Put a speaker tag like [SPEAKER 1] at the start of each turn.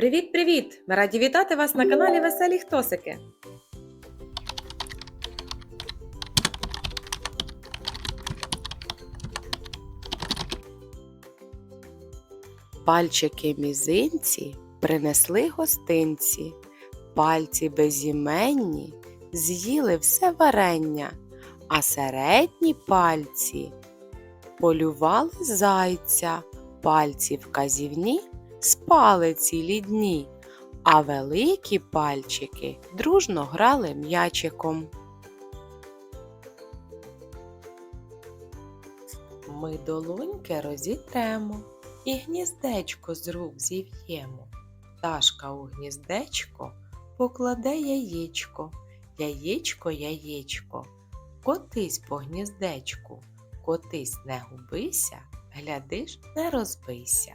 [SPEAKER 1] Привіт-привіт! Ми раді вітати вас на каналі Веселі Хтосики.
[SPEAKER 2] Пальчики мізинці принесли гостинці, пальці безіменні з'їли все варення, а середні пальці полювали зайця, пальці вказівні спали цілі дні, а великі пальчики дружно грали м'ячиком. Ми долоньки розітремо і гніздечко з рук зів'ємо. Пташка у гніздечко покладе яєчко, яєчко, яєчко, котись по гніздечку, котись не губися, глядиш, не розбийся.